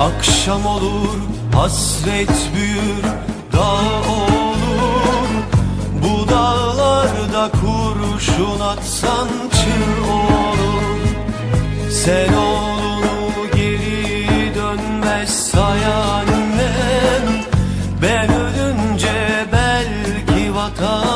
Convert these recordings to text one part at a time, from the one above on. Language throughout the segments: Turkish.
Akşam olur hasret büyür dağ olur. Bu dağlarda kurşun atsan çığ olur. Sen oğlunu geri dönmez say annem. Ben ölünce belki vatan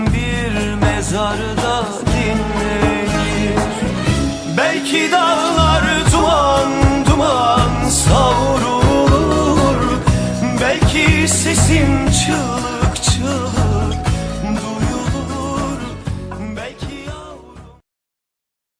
mezarda dinlenir. Belki dağlar duman duman savrulur. Belki sesim çığlık